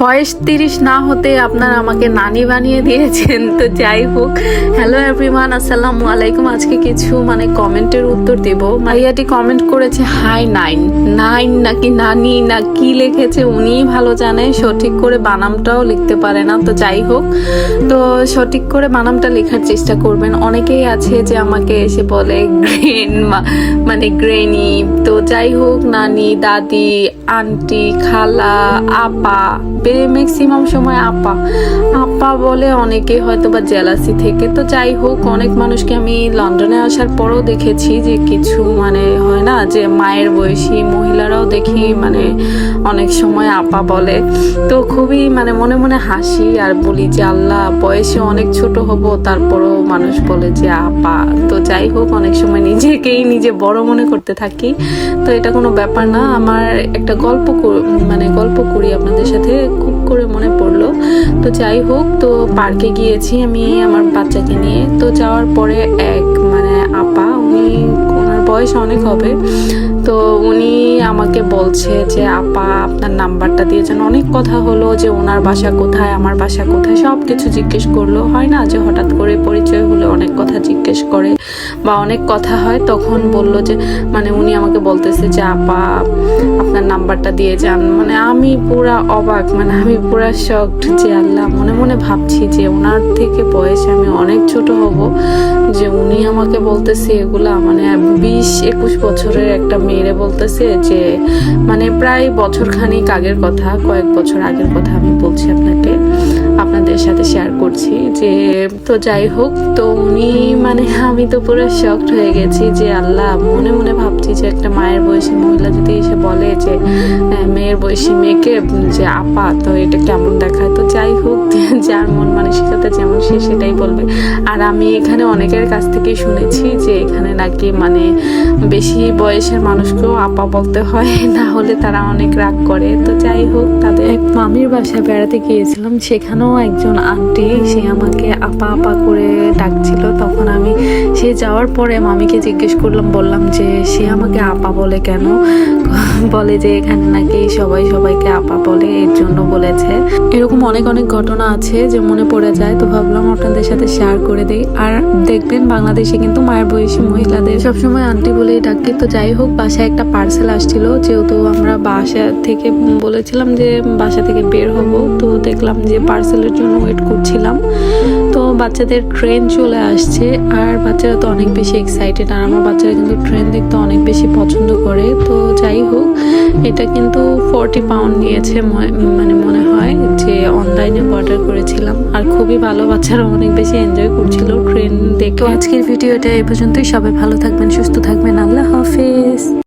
বয়স তিরিশ না হতে আপনারা আমাকে নানি বানিয়ে দিয়েছেন, তো যাই হোক। হ্যালো এভরিওয়ান আসসালামু আলাইকুম। আজকে কিছু মানে কমেন্টের উত্তর দেব। মাইয়াটি কমেন্ট করেছে হাই নাইন। নাইন নাকি নানি, না কি লিখেছে উনিই ভালো জানে। সঠিক করে বানামটাও লিখতে পারে না, তো যাই হোক। তো সঠিক করে বানামটা লেখার চেষ্টা করবেন। অনেকেই আছে যে আমাকে এসে বলে গ্রেন মানে গ্রেনি তো যাই হোক, নানি, দাদি, আন্টি, খালা, আপা ম্যাক্সিমাম সময় আপা। আপা বলে অনেকে হয়তো বা জেলাসি থেকে। তো যাই হোক অনেক মানুষকে আমি লন্ডনে আসার পরও দেখেছি যে কিছু মানে হয় না, যে মায়ের বয়সী মহিলারাও দেখি মানে অনেক সময় আপা বলে। তো খুবই মানে মনে মনে হাসি আর বলি যে, আল্লাহ, বয়সে অনেক ছোট হব, তারপরও মানুষ বলে যে আপা। তো যাই হোক অনেক সময় নিজেকেই নিজে বড় মনে করতে থাকি। তো এটা কোনো ব্যাপার না। আমার একটা গল্প মানে গল্প করি আপনাদের সাথে। খুব করে মনে পড়ল। তো যাই হোক, তো পার্কে গিয়েছি আমি আমার বাচ্চাকে নিয়ে। তো যাওয়ার পরে এক মানে আপা, উনি, ওনার বয়স অনেক হবে। তো উনি আমাকে বলছে যে, আপা, আপনার নাম্বারটা দিয়েছেন অনেক কথা হলো যে, ওনার বাসা কোথায়, আমার বাসা কোথায়? সব কিছু জিজ্ঞেস করল। হয় না যে, হঠাৎ করে পরিচয় হলে অনেক কথা জিজ্ঞেস করে বা অনেক কথা হয়, তখন বলল যে মানে উনি আমাকে বলতেছে যে, আপা, আপনার নাম্বারটা দিয়ে যান। মানে আমি পুরা অবাক মানে আমি পুরা শকড যে, আল্লাহ, মনে মনে ভাবছি যে, ওনার থেকে বয়সে আমি অনেক ছোট হব। যে উনি আমাকে বলতেছে এগুলা মানে বিশ একুশ বছরের একটা মেয়েরে বলতেছে যে মানে প্রায় বছর খানিক আগের কথা, কয়েক বছর আগের কথা আমি বলছি আপনাকে। আপনাদের সাথে শেয়ার করছি যে, তো যাই হোক, তো উনি মানে আমি তো পুরো শকড হয়ে গেছি যে আল্লাহ, মনে মনে ভাবছি যে একটা মায়ের বয়সী মহিলা যদি এসে বলে যে মেয়ের বয়সী মেয়েকে যে আপা, তো এটা কেমন দেখায়? তো যাই হোক, যার মন মানসিকতা যেমন সে সেটাই বলবে। আর আমি এখানে অনেকের কাছ থেকে শুনেছি যে এখানে নাকি মানে বেশি বয়সের মানুষকেও আপা বলতে হয়, না হলে তারা অনেক রাগ করে। তো যাই হোক, তাদের এক মামির বাসায় বেড়াতে গিয়েছিলাম, সেখানেও একজন আন্টি, সে আমাকে আপা আপা করে ডাকছিল। তখন আমি সে যাওয়ার পরে মামিকে জিজ্ঞেস করলাম, বললাম যে সে আমাকে আপা বলে কেন? বলে যে এখানে নাকি সবাই সবাইকে আপা বলে, এর জন্য বলেছে। এরকম অনেক অনেক ঘটনা আছে যে মনে পড়ে যায়, তো ভাবলাম আপনাদের সাথে শেয়ার করে দিই। আর দেখবেন বাংলাদেশে কিন্তু মায়ের বয়সী মহিলাদের সবসময় আন্টি বলেই ডাকি। তো যাই হোক, বাসায় একটা পার্সেল আসছিল, যেহেতু আমরা বাসা থেকে বলেছিলাম যে বাসা থেকে বের হব, তো দেখলাম যে পার্সেলের জন্য ওয়েট করছিলাম। তো বাচ্চাদের ট্রেন চলে আসছে আর বাচ্চারা তো অনেক বেশি এক্সাইটেড আর আমার বাচ্চারা কিন্তু ট্রেন দেখতে অনেক বেশি পছন্দ করে। তো যাই হোক, এটা কিন্তু ফোরটি পাউন্ড নিয়েছে মানে মনে হয় যে অনলাইনে অর্ডার করেছিলাম। আর খুবই ভালো বাচ্চারা অনেক বেশি এনজয় করছিল ট্রেন দেখে। আজকের ভিডিওটা এই পর্যন্তই। সবাই ভালো থাকবেন, সুস্থ থাকবেন। আল্লাহ হাফেজ।